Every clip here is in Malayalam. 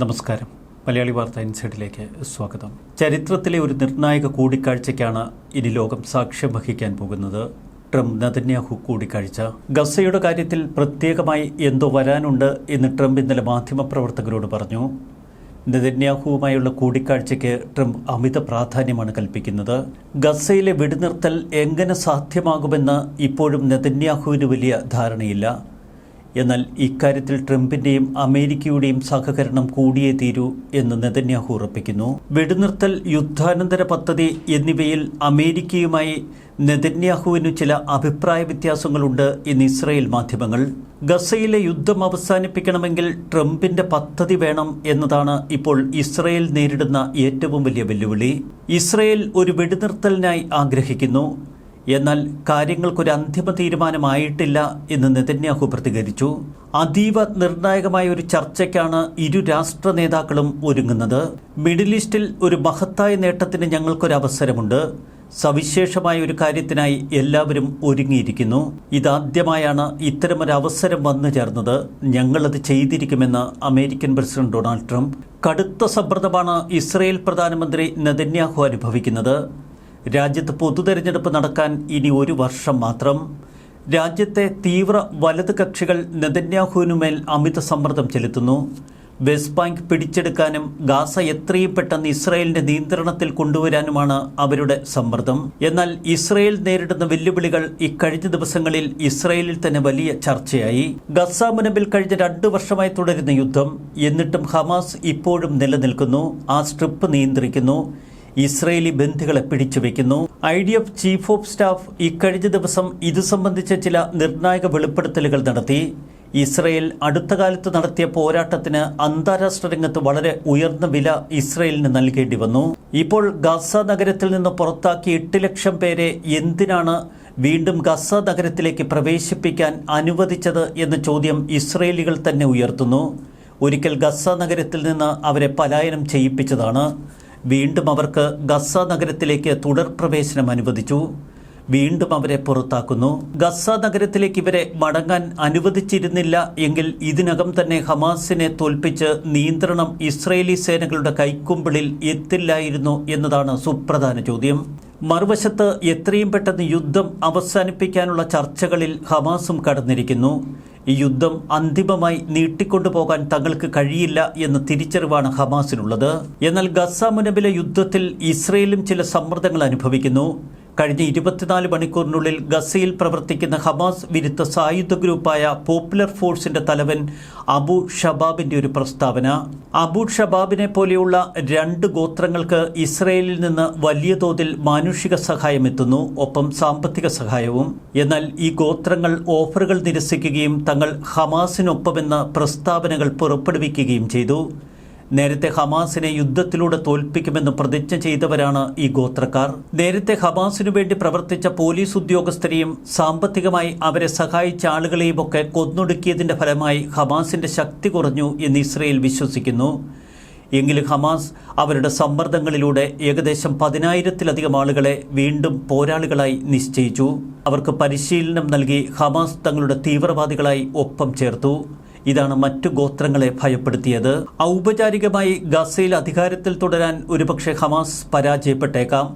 നമസ്കാരം. മലയാളി വാർത്ത ഇൻസൈഡിലേക്ക് സ്വാഗതം. ചരിത്രത്തിലെ ഒരു നിർണായക കൂടിക്കാഴ്ചയ്ക്കാണ് ഇനി ലോകം സാക്ഷ്യം വഹിക്കാൻ പോകുന്നത്. ട്രംപ് നതന്യാഹു കൂടിക്കാഴ്ച. ഗസയുടെ കാര്യത്തിൽ പ്രത്യേകമായി എന്തോ വരാനുണ്ട് എന്ന് ട്രംപ് ഇന്നലെ മാധ്യമപ്രവർത്തകരോട് പറഞ്ഞു. നെതന്യാഹുവുമായുള്ള കൂടിക്കാഴ്ചയ്ക്ക് ട്രംപ് അമിത പ്രാധാന്യമാണ് കൽപ്പിക്കുന്നത്. ഗസയിലെ വെടിനിർത്തൽ എങ്ങനെ സാധ്യമാകുമെന്ന് ഇപ്പോഴും നെതന്യാഹുവിന് വലിയ ധാരണയില്ല. എന്നാൽ ഇക്കാര്യത്തിൽ ട്രംപിന്റെയും അമേരിക്കയുടെയും സഹകരണം കൂടിയേ തീരൂ എന്ന് നെതന്യാഹു ഉറപ്പിക്കുന്നു. വെടിനിർത്തൽ യുദ്ധാനന്തര പദ്ധതി എന്നിവയിൽ അമേരിക്കയുമായി നെതന്യാഹുവിനു ചില അഭിപ്രായ വ്യത്യാസങ്ങളുണ്ട് എന്ന് ഇസ്രായേൽ മാധ്യമങ്ങൾ. ഗസയിലെ യുദ്ധം അവസാനിപ്പിക്കണമെങ്കിൽ ട്രംപിന്റെ പദ്ധതി വേണം എന്നതാണ് ഇപ്പോൾ ഇസ്രയേൽ നേരിടുന്ന ഏറ്റവും വലിയ വെല്ലുവിളി. ഇസ്രയേൽ ഒരു വെടിനിർത്തലിനായി ആഗ്രഹിക്കുന്നു. എന്നാൽ കാര്യങ്ങൾക്കൊരു അന്തിമ തീരുമാനമായിട്ടില്ല എന്ന് നെതന്യാഹു പ്രതികരിച്ചു. അതീവ നിർണായകമായ ഒരു ചർച്ചയ്ക്കാണ് ഇരു രാഷ്ട്ര നേതാക്കളും ഒരുങ്ങുന്നത്. മിഡിൽ ഈസ്റ്റിൽ ഒരു മഹത്തായ നേട്ടത്തിന് ഞങ്ങൾക്കൊരു അവസരമുണ്ട്. സവിശേഷമായ ഒരു കാര്യത്തിനായി എല്ലാവരും ഒരുങ്ങിയിരിക്കുന്നു. ഇതാദ്യമായാണ് ഇത്തരമൊരു അവസരം വന്നു ചേർന്നത്. ഞങ്ങളത് ചെയ്തിരിക്കുമെന്ന് അമേരിക്കൻ പ്രസിഡന്റ് ഡൊണാൾഡ് ട്രംപ്. കടുത്ത സമ്മർദ്ദമാണ് ഇസ്രയേൽ പ്രധാനമന്ത്രി നെതന്യാഹു അനുഭവിക്കുന്നത്. രാജ്യത്ത് പൊതുതെരഞ്ഞെടുപ്പ് നടക്കാൻ ഇനി ഒരു വർഷം മാത്രം. രാജ്യത്തെ തീവ്ര വലത് കക്ഷികൾ നെതന്യാഹുവിനുമേൽ അമിത സമ്മർദ്ദം ചെലുത്തുന്നു. വെസ്റ്റ് ബാങ്ക് പിടിച്ചെടുക്കാനും ഗാസ എത്രയും പെട്ടെന്ന് ഇസ്രായേലിന്റെ നിയന്ത്രണത്തിൽ കൊണ്ടുവരാനുമാണ് അവരുടെ സമ്മർദ്ദം. എന്നാൽ ഇസ്രായേൽ നേരിടുന്ന വെല്ലുവിളികൾ ഇക്കഴിഞ്ഞ ദിവസങ്ങളിൽ ഇസ്രായേലിൽ തന്നെ വലിയ ചർച്ചയായി. ഗസ മുനമ്പിൽ കഴിഞ്ഞ രണ്ടു വർഷമായി തുടരുന്ന യുദ്ധം എന്നിട്ടും ഹമാസ് ഇപ്പോഴും നിലനിൽക്കുന്നു. ആ സ്ട്രിപ്പ് നിയന്ത്രിക്കുന്നു. ഇസ്രയേലി ബന്ധികളെ പിടിച്ചുവെക്കുന്നു I D F chief of staff ഇക്കഴിഞ്ഞ ദിവസം ഇത് സംബന്ധിച്ച ചില നിർണായക വെളിപ്പെടുത്തലുകൾ നടത്തി. ഇസ്രയേൽ അടുത്ത കാലത്ത് നടത്തിയ പോരാട്ടത്തിന് അന്താരാഷ്ട്ര രംഗത്ത് വളരെ ഉയർന്ന വില ഇസ്രയേലിന് നൽകേണ്ടി വന്നു. ഇപ്പോൾ ഗസ നഗരത്തിൽ നിന്ന് പുറത്താക്കി എട്ട് ലക്ഷം പേരെ എന്തിനാണ് വീണ്ടും ഗസ നഗരത്തിലേക്ക് പ്രവേശിപ്പിക്കാൻ അനുവദിച്ചത് എന്ന ചോദ്യം ഇസ്രയേലികൾ തന്നെ ഉയർത്തുന്നു. ഒരിക്കൽ ഗസ നഗരത്തിൽ നിന്ന് അവരെ പലായനം ചെയ്യിപ്പിച്ചതാണ്. വീണ്ടും അവർക്ക് ഗസ നഗരത്തിലേക്ക് തുടർ പ്രവേശനം അനുവദിച്ചു. വീണ്ടും അവരെ പുറത്താക്കുന്നു. ഗസ നഗരത്തിലേക്ക് ഇവരെ മടങ്ങാൻ അനുവദിച്ചിരുന്നില്ല എങ്കിൽ ഇതിനകം തന്നെ ഹമാസിനെ തോൽപ്പിച്ച് നിയന്ത്രണം ഇസ്രയേലി സേനകളുടെ കൈക്കുമ്പിളിൽ എത്തില്ലായിരുന്നു എന്നതാണ് സുപ്രധാന ചോദ്യം. മറുവശത്ത് എത്രയും പെട്ടെന്ന് യുദ്ധം അവസാനിപ്പിക്കാനുള്ള ചർച്ചകളിൽ ഹമാസും കടന്നിരിക്കുന്നു. ഈ യുദ്ധം അന്തിമമായി നീട്ടിക്കൊണ്ടുപോകാൻ തങ്ങൾക്ക് കഴിയില്ല എന്ന തിരിച്ചറിവാണ് ഹമാസിനുള്ളത്. എന്നാൽ ഗസ മുനബിലെ യുദ്ധത്തിൽ ഇസ്രയേലും ചില സമ്മർദ്ദങ്ങൾ അനുഭവിക്കുന്നു. കഴിഞ്ഞ ഇരുപത്തിനാല് മണിക്കൂറിനുള്ളിൽ ഗസയിൽ പ്രവർത്തിക്കുന്ന ഹമാസ് വിരുദ്ധ സായുധ ഗ്രൂപ്പായ പോപ്പുലർ ഫോഴ്സിന്റെ തലവൻ അബു ഷബാബിന്റെ ഒരു പ്രസ്താവന. അബു ഷബാബിനെ പോലെയുള്ള രണ്ട് ഗോത്രങ്ങൾക്ക് ഇസ്രയേലിൽ നിന്ന് വലിയ തോതിൽ മാനുഷിക സഹായം എത്തുന്നു ഒപ്പം സാമ്പത്തിക സഹായവും. എന്നാൽ ഈ ഗോത്രങ്ങൾ ഓഫറുകൾ നിരസിക്കുകയും തങ്ങൾ ഹമാസിനൊപ്പമെന്ന പ്രസ്താവനകൾ പുറപ്പെടുവിക്കുകയും ചെയ്തു. നേരത്തെ ഹമാസിനെ യുദ്ധത്തിലൂടെ തോൽപ്പിക്കുമെന്ന് പ്രതിജ്ഞ ചെയ്തവരാണ് ഈ ഗോത്രക്കാർ. നേരത്തെ ഹമാസിനു വേണ്ടി പ്രവർത്തിച്ച പോലീസ് ഉദ്യോഗസ്ഥരെയും സാമ്പത്തികമായി അവരെ സഹായിച്ച ആളുകളെയും ഒക്കെ കൊന്നൊടുക്കിയതിന്റെ ഫലമായി ഹമാസിന്റെ ശക്തി കുറഞ്ഞു എന്ന് ഇസ്രയേൽ വിശ്വസിക്കുന്നു. എങ്കിലും ഹമാസ് അവരുടെ സമ്മർദ്ദങ്ങളിലൂടെ ഏകദേശം പതിനായിരത്തിലധികം ആളുകളെ വീണ്ടും പോരാളികളായി നിശ്ചയിച്ചു. അവർക്ക് പരിശീലനം നൽകി ഹമാസ് തങ്ങളുടെ തീവ്രവാദികളായി ഒപ്പം ചേർത്തു. ഇതാണ് മറ്റു ഗോത്രങ്ങളെ ഭയപ്പെടുത്തിയത്. ഔപചാരികമായി ഗസയിൽ അധികാരത്തിൽ തുടരാൻ ഒരുപക്ഷെ ഹമാസ് പരാജയപ്പെട്ടേക്കാം.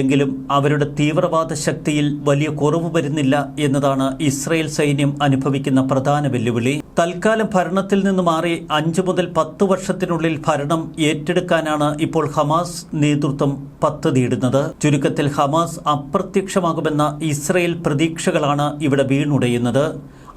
എങ്കിലും അവരുടെ തീവ്രവാദ ശക്തിയിൽ വലിയ കുറവ് വരുന്നില്ല എന്നതാണ് ഇസ്രയേൽ സൈന്യം അനുഭവിക്കുന്ന പ്രധാന വെല്ലുവിളി. തൽക്കാലം ഭരണത്തിൽ നിന്ന് മാറി അഞ്ചു മുതൽ പത്ത് വർഷത്തിനുള്ളിൽ ഭരണം ഏറ്റെടുക്കാനാണ് ഇപ്പോൾ ഹമാസ് നേതൃത്വം പദ്ധതിയിടുന്നത് ചുരുക്കത്തിൽ ഹമാസ് അപ്രത്യക്ഷമാകുമെന്ന ഇസ്രയേൽ പ്രതീക്ഷകളാണ് ഇവിടെ വീണുടയുന്നത്.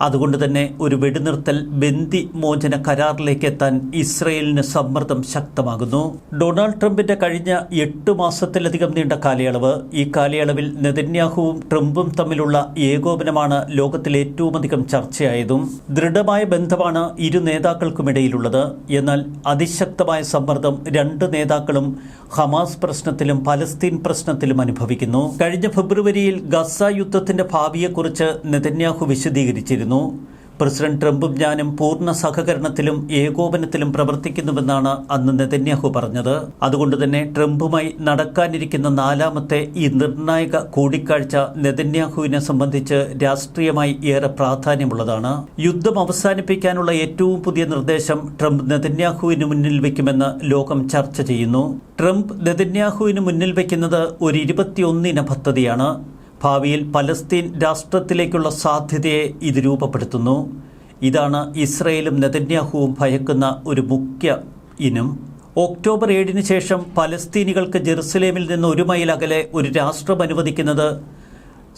അതുകൊണ്ട് തന്നെ ഒരു വെടിനിർത്തൽ ബന്ദി മോചന കരാറിലേക്ക് എത്താൻ ഇസ്രയേലിന് സമ്മർദ്ദം ശക്തമാകുന്നു. ഡൊണാൾഡ് ട്രംപിന്റെ കഴിഞ്ഞ എട്ട് മാസത്തിലധികം നീണ്ട കാലയളവ് ഈ കാലയളവിൽ നെതന്യാഹുവും ട്രംപും തമ്മിലുള്ള ഏകോപനമാണ് ലോകത്തിൽ ഏറ്റവും അധികം ചർച്ചയായതും. ദൃഢമായ ബന്ധമാണ് ഇരു നേതാക്കൾക്കുമിടയിലുള്ളത്. എന്നാൽ അതിശക്തമായ സമ്മർദ്ദം രണ്ട് നേതാക്കളും ഹമാസ് പ്രശ്നത്തിലും പലസ്തീൻ പ്രശ്നത്തിലും അനുഭവിക്കുന്നു. കഴിഞ്ഞ ഫെബ്രുവരിയിൽ ഗസ യുദ്ധത്തിന്റെ ഭാവിയെക്കുറിച്ച് നെതന്യാഹു വിശദീകരിച്ചിരുന്നു. പ്രസിഡന്റ് ട്രംപും ഞാനും പൂർണ സഹകരണത്തിലും ഏകോപനത്തിലും പ്രവർത്തിക്കുന്നുവെന്നാണ് അന്ന് നെതന്യാഹു പറഞ്ഞത്. അതുകൊണ്ട് തന്നെ ട്രംപുമായി നടക്കാനിരിക്കുന്ന നാലാമത്തെ ഈ നിർണായക കൂടിക്കാഴ്ച നെതന്യാഹുവിനെ സംബന്ധിച്ച് രാഷ്ട്രീയമായി ഏറെ പ്രാധാന്യമുള്ളതാണ്. യുദ്ധം അവസാനിപ്പിക്കാനുള്ള ഏറ്റവും പുതിയ നിർദ്ദേശം ട്രംപ് നെതന്യാഹുവിന് മുന്നിൽ വയ്ക്കുമെന്ന് ലോകം ചർച്ച ചെയ്യുന്നു. ട്രംപ് നെതന്യാഹുവിന് മുന്നിൽ വയ്ക്കുന്നത് ഒരു ഇരുപത്തിയൊന്നിന പദ്ധതിയാണ്. ഭാവിയിൽ പലസ്തീൻ രാഷ്ട്രത്തിലേക്കുള്ള സാധ്യതയെ ഇത് രൂപപ്പെടുത്തുന്നു. ഇതാണ് ഇസ്രയേലും നെതന്യാഹുവും ഭയക്കുന്ന ഒരു മുഖ്യ ഇനം. ഒക്ടോബർ ഏഴിന് ശേഷം പലസ്തീനികൾക്ക് ജെറുസലേമിൽ നിന്ന് ഒരു മൈൽ അകലെ ഒരു രാഷ്ട്രം അനുവദിക്കുന്നത്.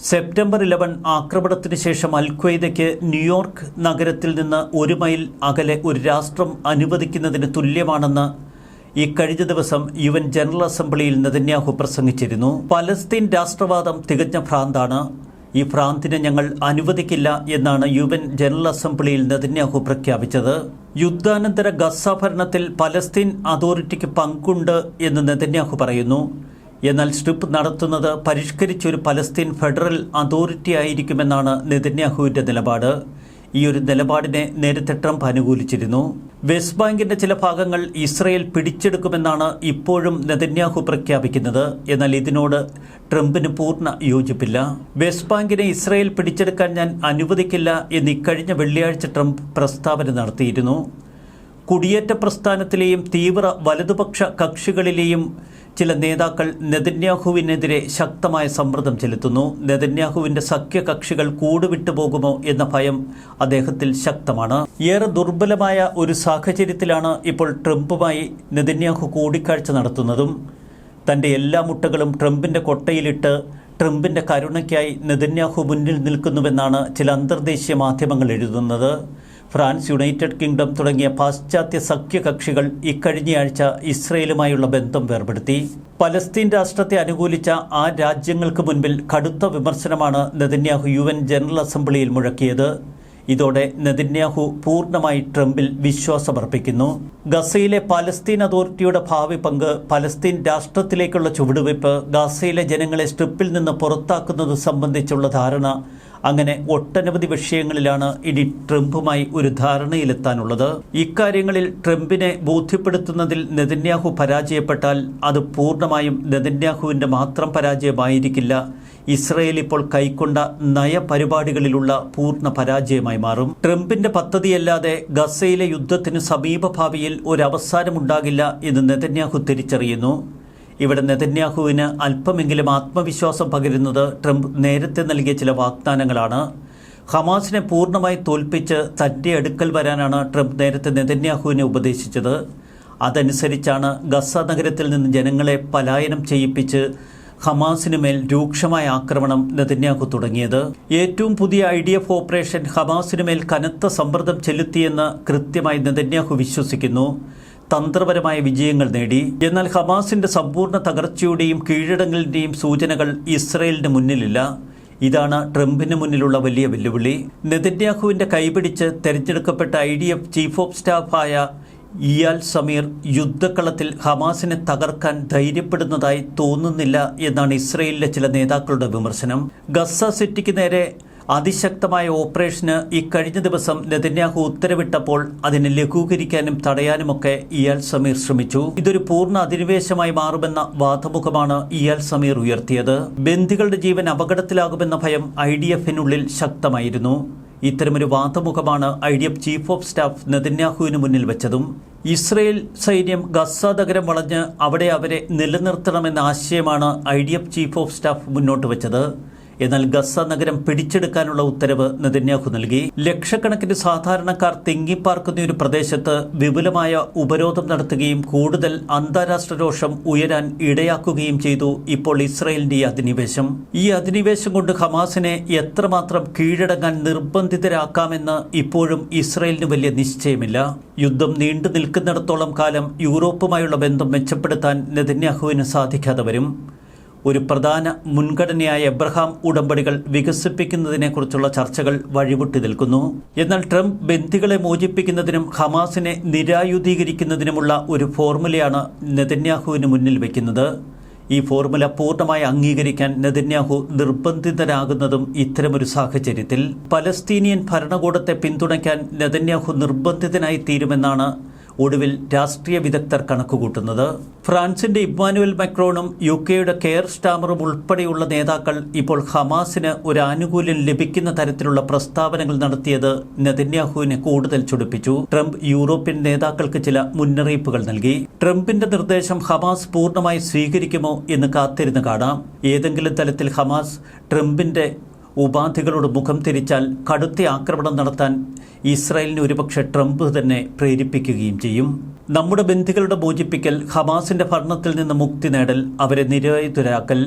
സെപ്റ്റംബർ ഇലവൻ ആക്രമണത്തിന് ശേഷം അൽഖ്വയ്ദയ്ക്ക് ന്യൂയോർക്ക് നഗരത്തിൽ നിന്ന് ഒരു മൈൽ അകലെ ഒരു രാഷ്ട്രം അനുവദിക്കുന്നതിന് തുല്യമാണെന്ന് ഈ കഴിഞ്ഞ ദിവസം യു എൻ ജനറൽ അസംബ്ലിയിൽ നെതന്യാഹു പ്രസംഗിച്ചിരുന്നു. പലസ്തീൻ രാഷ്ട്രവാദം തികഞ്ഞ ഭ്രാന്താണ്. ഈ ഭ്രാന്തിനെ ഞങ്ങൾ അനുവദിക്കില്ല എന്നാണ് യു എൻ ജനറൽ അസംബ്ലിയിൽ നെതന്യാഹു പ്രഖ്യാപിച്ചത്. യുദ്ധാനന്തര ഗസ ഭരണത്തിൽ പലസ്തീൻ അതോറിറ്റിക്ക് പങ്കുണ്ട് എന്ന് നെതന്യാഹു പറയുന്നു. എന്നാൽ സ്ട്രിപ്പ് നടത്തുന്നത് പരിഷ്കരിച്ചൊരു പലസ്തീൻ ഫെഡറൽ അതോറിറ്റി ആയിരിക്കുമെന്നാണ് നെതന്യാഹുവിന്റെ നിലപാട്. ഈ ഒരു നിലപാടിനെ നേരത്തെ ട്രംപ് അനുകൂലിച്ചിരുന്നു. വെസ്റ്റ് ബാങ്കിന്റെ ചില ഭാഗങ്ങൾ ഇസ്രയേൽ പിടിച്ചെടുക്കുമെന്നാണ് ഇപ്പോഴും നെതന്യാഹു പ്രഖ്യാപിക്കുന്നത്. എന്നാൽ ഇതിനോട് ട്രംപിന് പൂർണ യോജിപ്പില്ല. വെസ്റ്റ് ബാങ്കിനെ ഇസ്രയേൽ പിടിച്ചെടുക്കാൻ ഞാൻ അനുവദിക്കില്ല എന്ന് ഇക്കഴിഞ്ഞ വെള്ളിയാഴ്ച ട്രംപ് പ്രസ്താവന നടത്തിയിരുന്നു. കുടിയേറ്റ പ്രസ്ഥാനത്തിലെയും തീവ്ര വലതുപക്ഷ കക്ഷികളിലെയും ചില നേതാക്കൾ നെതന്യാഹുവിനെതിരെ ശക്തമായ സമ്മർദ്ദം ചെലുത്തുന്നു. നെതന്യാഹുവിന്റെ സഖ്യകക്ഷികൾ കൂടുവിട്ടു പോകുമോ എന്ന ഭയം അദ്ദേഹത്തിൽ ശക്തമാണ്. ഏറെ ദുർബലമായ ഒരു സാഹചര്യത്തിലാണ് ഇപ്പോൾ ട്രംപുമായി നെതന്യാഹു കൂടിക്കാഴ്ച നടത്തുന്നതും. തന്റെ എല്ലാ മുട്ടകളും ട്രംപിന്റെ കൊട്ടയിലിട്ട് ട്രംപിന്റെ കരുണയ്ക്കായി നെതന്യാഹു മുന്നിൽ നിൽക്കുന്നുവെന്നാണ് ചില അന്തർദേശീയ മാധ്യമങ്ങൾ എഴുതുന്നത്. ഫ്രാൻസ് യുണൈറ്റഡ് കിങ്ഡം തുടങ്ങിയ പാശ്ചാത്യ സഖ്യകക്ഷികൾ ഇക്കഴിഞ്ഞയാഴ്ച ഇസ്രയേലുമായുള്ള ബന്ധം വേർപെടുത്തി. പലസ്തീൻ രാഷ്ട്രത്തെ അനുകൂലിച്ച ആ രാജ്യങ്ങൾക്ക് മുൻപിൽ കടുത്ത വിമർശനമാണ് നെതന്യാഹു യു എൻ ജനറൽ അസംബ്ലിയിൽ മുഴക്കിയത്. ഇതോടെ നെതന്യാഹു പൂർണമായി ട്രംപിൽ വിശ്വാസമർപ്പിക്കുന്നു. ഗസയിലെ പാലസ്തീൻ അതോറിറ്റിയുടെ ഭാവി പങ്ക് പലസ്തീൻ രാഷ്ട്രത്തിലേക്കുള്ള ചുവടുവയ്പ് ഗസയിലെ ജനങ്ങളെ സ്ട്രിപ്പിൽ നിന്ന് പുറത്താക്കുന്നത് സംബന്ധിച്ചുള്ള ധാരണ അങ്ങനെ ഒട്ടനവധി വിഷയങ്ങളിലാണ് ഇനി ട്രംപുമായി ഒരു ധാരണയിലെത്താനുള്ളത്. ഇക്കാര്യങ്ങളിൽ ട്രംപിനെ ബോധ്യപ്പെടുത്തുന്നതിൽ നെതന്യാഹു പരാജയപ്പെട്ടാൽ അത് പൂർണമായും നെതന്യാഹുവിന്റെ മാത്രം പരാജയമായിരിക്കില്ല. ഇസ്രയേൽ ഇപ്പോൾ കൈക്കൊണ്ട നയപരിപാടികളിലുള്ള പൂർണ പരാജയമായി മാറും. ട്രംപിന്റെ പദ്ധതിയല്ലാതെ ഗസയിലെ യുദ്ധത്തിന് സമീപഭാവിയിൽ ഒരു എന്ന് നെതന്യാഹു തിരിച്ചറിയുന്നു. ഇവിടെ നെതന്യാഹുവിന് അല്പമെങ്കിലും ആത്മവിശ്വാസം പകരുന്നത് ട്രംപ് നേരത്തെ നൽകിയ ചില വാഗ്ദാനങ്ങളാണ്. ഹമാസിനെ പൂർണമായി തോൽപ്പിച്ച് തന്റെ അടുക്കൽ വരാനാണ് ട്രംപ് നേരത്തെ നെതന്യാഹുവിനെ ഉപദേശിച്ചത്. അതനുസരിച്ചാണ് ഗസ നഗരത്തിൽ നിന്ന് ജനങ്ങളെ പലായനം ചെയ്യിപ്പിച്ച് ഹമാസിന് മേൽ രൂക്ഷമായ ആക്രമണം നെതന്യാഹു തുടങ്ങിയത്. ഏറ്റവും പുതിയ ഐ ഡി എഫ് ഓപ്പറേഷൻ ഹമാസിന് മേൽ കനത്ത സമ്മർദ്ദം ചെലുത്തിയെന്ന് കൃത്യമായി നെതന്യാഹു വിശ്വസിക്കുന്നു. തന്ത്രപരമായ വിജയങ്ങൾ നേടി. എന്നാൽ ഹമാസിന്റെ സമ്പൂർണ തകർച്ചയുടെയും കീഴടങ്ങലിന്റെയും സൂചനകൾ ഇസ്രയേലിന് മുന്നിലില്ല. ഇതാണ് ട്രംപിന് മുന്നിലുള്ള വലിയ വെല്ലുവിളി. നെതന്യാഹുവിന്റെ കൈപിടിച്ച് തെരഞ്ഞെടുക്കപ്പെട്ട I D F chief of സ്റ്റാഫായ Eyal Zamir യുദ്ധക്കളത്തിൽ ഹമാസിനെ തകർക്കാൻ ധൈര്യപ്പെടുന്നതായി തോന്നുന്നില്ല എന്നാണ് ഇസ്രയേലിലെ ചില നേതാക്കളുടെ വിമർശനം. ഗസ സിറ്റിക്ക് നേരെ അതിശക്തമായ ഓപ്പറേഷന് ഇക്കഴിഞ്ഞ ദിവസം നെതന്യാഹു ഉത്തരവിട്ടപ്പോൾ അതിനെ ലഘൂകരിക്കാനും തടയാനുമൊക്കെ ഇയാൽ സമീർ ശ്രമിച്ചു. ഇതൊരു പൂർണ അധിനിവേശമായി മാറുമെന്ന വാദമുഖമാണ് ഇയാൽ സമീർ ഉയർത്തിയത്. ബന്ദികളുടെ ജീവൻ അപകടത്തിലാകുമെന്ന ഭയം ഐ ഡി എഫിനുള്ളിൽ ശക്തമായിരുന്നു. ഇത്തരമൊരു വാദമുഖമാണ് I D F chief of staff നെതന്യാഹുവിന് മുന്നിൽ വെച്ചതും. ഇസ്രയേൽ സൈന്യം ഗസ നഗരം വളഞ്ഞ് അവിടെ അവരെ നിലനിർത്തണമെന്ന ആശയമാണ് I D F chief of staff മുന്നോട്ട് വെച്ചത്. എന്നാൽ ഗസ നഗരം പിടിച്ചെടുക്കാനുള്ള ഉത്തരവ് നെതന്യാഹു നൽകി. ലക്ഷക്കണക്കിന് സാധാരണക്കാർ തിങ്ങിപ്പാർക്കുന്ന ഒരു പ്രദേശത്ത് വിപുലമായ ഉപരോധം നടത്തുകയും കൂടുതൽ അന്താരാഷ്ട്ര രോഷം ഉയരാൻ ഇടയാക്കുകയും ചെയ്തു ഇപ്പോൾ ഇസ്രയേലിന്റെ അധിനിവേശം. ഈ അധിനിവേശം കൊണ്ട് ഹമാസിനെ എത്രമാത്രം കീഴടങ്ങാൻ നിർബന്ധിതരാക്കാമെന്ന് ഇപ്പോഴും ഇസ്രയേലിന് വലിയ നിശ്ചയമില്ല. യുദ്ധം നീണ്ടു നിൽക്കുന്നിടത്തോളം കാലം യൂറോപ്പുമായുള്ള ബന്ധം മെച്ചപ്പെടുത്താൻ നെതന്യാഹുവിന് സാധിക്കാതെ വരും. ഒരു പ്രധാന മുൻഗണനയായ എബ്രഹാം ഉടമ്പടികൾ വികസിപ്പിക്കുന്നതിനെക്കുറിച്ചുള്ള ചർച്ചകൾ വഴിവിട്ടു നിൽക്കുന്നു. എന്നാൽ ട്രംപ് ബന്ദികളെ മോചിപ്പിക്കുന്നതിനും ഹമാസിനെ നിരായുധീകരിക്കുന്നതിനുമുള്ള ഒരു ഫോർമുലയാണ് നെതന്യാഹുവിന് മുന്നിൽ വയ്ക്കുന്നത് ഈ ഫോർമുല പൂർണമായി അംഗീകരിക്കാൻ നെതന്യാഹു നിർബന്ധിതരാകുന്നതും ഇത്തരമൊരു സാഹചര്യത്തിൽ. പലസ്തീനിയൻ ഭരണകൂടത്തെ പിന്തുണയ്ക്കാൻ നെതന്യാഹു നിർബന്ധിതനായി തീരുമെന്നാണ് ഒടുവിൽ രാഷ്ട്രീയ വിദഗ്ധർ കണക്കുകൂട്ടുന്നത്. ഫ്രാൻസിന്റെ ഇമ്മാനുവൽ മക്രോണും യു കെയുടെ കെയർ സ്റ്റാമറും ഉൾപ്പെടെയുള്ള നേതാക്കൾ ഇപ്പോൾ ഹമാസിന് ഒരു ആനുകൂല്യം ലഭിക്കുന്ന തരത്തിലുള്ള പ്രസ്താവനകൾ നടത്തിയത് നെതന്യാഹുവിനെ കൂടുതൽ ചൊടിപ്പിച്ചു. ട്രംപ് യൂറോപ്യൻ നേതാക്കൾക്ക് ചില മുന്നറിയിപ്പുകൾ നൽകി. ട്രംപിന്റെ നിർദ്ദേശം ഹമാസ് പൂർണമായി സ്വീകരിക്കുമോ എന്ന് കാത്തിരുന്ന് കാണാം. ഏതെങ്കിലും തലത്തിൽ ഹമാസ് ട്രംപിന്റെ ഉപാധികളോട് മുഖം തിരിച്ചാൽ കടുത്ത ആക്രമണം നടത്താൻ ഇസ്രായേലിനെ ഒരുപക്ഷെ ട്രംപ് തന്നെ പ്രേരിപ്പിക്കുകയും ചെയ്യും. നമ്മുടെ ബന്ധുക്കളുടെ മോചിപ്പിക്കൽ ഹമാസിന്റെ ഭരണത്തിൽ നിന്ന് മുക്തി നേടൽ അവരെ നിരായുധരാക്കൽ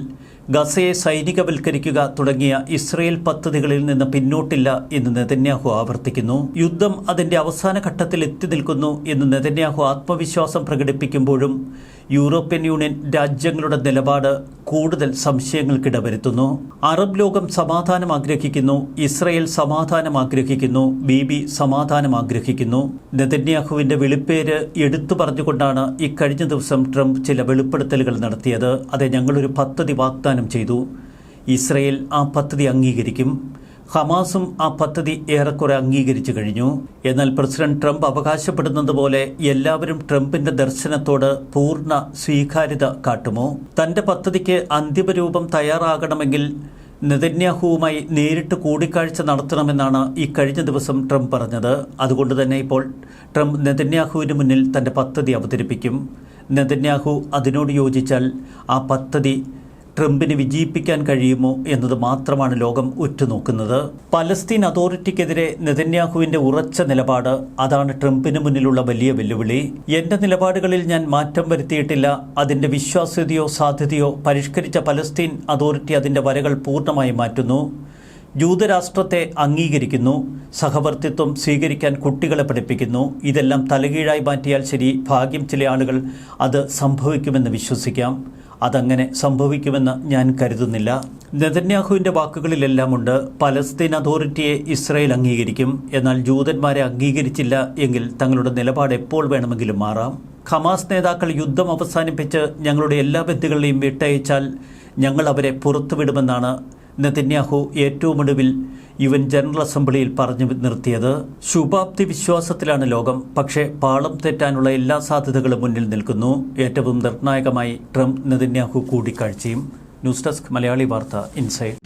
ഗസയെ സൈനികവൽക്കരിക്കുക തുടങ്ങിയ ഇസ്രയേൽ പദ്ധതികളിൽ നിന്ന് പിന്നോട്ടില്ല എന്ന് നെതന്യാഹു ആവർത്തിക്കുന്നു. യുദ്ധം അതിന്റെ അവസാന ഘട്ടത്തിൽ എത്തി നിൽക്കുന്നു എന്ന് നെതന്യാഹു ആത്മവിശ്വാസം പ്രകടിപ്പിക്കുമ്പോഴും യൂറോപ്യൻ യൂണിയൻ രാജ്യങ്ങളുടെ നിലപാട് കൂടുതൽ സംശയങ്ങൾക്കിടവരുത്തുന്നു. അറബ് ലോകം സമാധാനം ആഗ്രഹിക്കുന്നു ഇസ്രയേൽ സമാധാനം ആഗ്രഹിക്കുന്നു ബി സമാധാനം ആഗ്രഹിക്കുന്നു. നെതന്യാഹുവിന്റെ വെളിപ്പേര് എടുത്തു പറഞ്ഞുകൊണ്ടാണ് ഇക്കഴിഞ്ഞ ദിവസം ട്രംപ് ചില വെളിപ്പെടുത്തലുകൾ നടത്തിയത്. അതെ ഞങ്ങളൊരു പദ്ധതി വാഗ്ദാനം ചെയ്തു. ഇസ്രയേൽ ആ പദ്ധതി അംഗീകരിക്കും. ഹമാസും ആ പദ്ധതി ഏറെക്കുറെ അംഗീകരിച്ചു കഴിഞ്ഞു. എന്നാൽ പ്രസിഡന്റ് ട്രംപ് അവകാശപ്പെടുന്നത് പോലെ എല്ലാവരും ട്രംപിന്റെ ദർശനത്തോട് പൂർണ സ്വീകാര്യത കാട്ടുമോ? തന്റെ പദ്ധതിക്ക് അന്തിമരൂപം തയ്യാറാകണമെങ്കിൽ നെതന്യാഹുവുമായി നേരിട്ട് കൂടിക്കാഴ്ച നടത്തണമെന്നാണ് ഈ കഴിഞ്ഞ ദിവസം ട്രംപ് പറഞ്ഞത്. അതുകൊണ്ട് തന്നെ ഇപ്പോൾ ട്രംപ് നെതന്യാഹുവിന് മുന്നിൽ തന്റെ പദ്ധതി അവതരിപ്പിക്കും. നെതന്യാഹു അതിനോട് യോജിച്ചാൽ ആ പദ്ധതി ട്രംപിന് വിജയിപ്പിക്കാൻ കഴിയുമോ എന്നത് മാത്രമാണ് ലോകം ഉറ്റുനോക്കുന്നത്. പലസ്തീൻ അതോറിറ്റിക്കെതിരെ നെതന്യാഹുവിന്റെ ഉറച്ച നിലപാട് അതാണ് ട്രംപിന് മുന്നിലുള്ള വലിയ വെല്ലുവിളി. എന്റെ നിലപാടുകളിൽ ഞാൻ മാറ്റം വരുത്തിയിട്ടില്ല അതിന്റെ വിശ്വാസ്യതയോ സാധ്യതയോ പരിഷ്കരിച്ച പലസ്തീൻ അതോറിറ്റി അതിന്റെ വരകൾ പൂർണമായി മാറ്റുന്നു. ജൂതരാഷ്ട്രത്തെ അംഗീകരിക്കുന്നു സഹവർത്തിത്വം സ്വീകരിക്കാൻ കുട്ടികളെ പഠിപ്പിക്കുന്നു. ഇതെല്ലാം തലകീഴായി മാറ്റിയാൽ ശരി ഭാഗ്യം ചില ആളുകൾ അത് സംഭവിക്കുമെന്ന് വിശ്വസിക്കാം. അതങ്ങനെ സംഭവിക്കുമെന്ന് ഞാൻ കരുതുന്നില്ല. നെതന്യാഹുവിന്റെ വാക്കുകളിലെല്ലാമുണ്ട് പലസ്തീൻ അതോറിറ്റിയെ ഇസ്രായേൽ അംഗീകരിക്കും എന്നാൽ ജൂതന്മാരെ അംഗീകരിച്ചില്ല എങ്കിൽ തങ്ങളുടെ നിലപാട് എപ്പോൾ വേണമെങ്കിലും മാറാം. ഖമാസ് നേതാക്കൾ യുദ്ധം അവസാനിപ്പിച്ച് ഞങ്ങളുടെ എല്ലാ ബന്ധുക്കളെയും വിട്ടയച്ചാൽ ഞങ്ങൾ അവരെ പുറത്തുവിടുമെന്നാണ് നെതന്യാഹു ഏറ്റവും ഒടുവിൽ യു എൻ ജനറൽ അസംബ്ലിയിൽ പറഞ്ഞു നിർത്തിയത് ശുഭാപ്തി വിശ്വാസത്തിലാണ് ലോകം പക്ഷേ പാളം തെറ്റാനുള്ള എല്ലാ സാധ്യതകളും മുന്നിൽ നിൽക്കുന്നു. ഏറ്റവും നിർണായകമായി Trump Netanyahu കൂടിക്കാഴ്ചയും. News desk Malayali Vartha inside.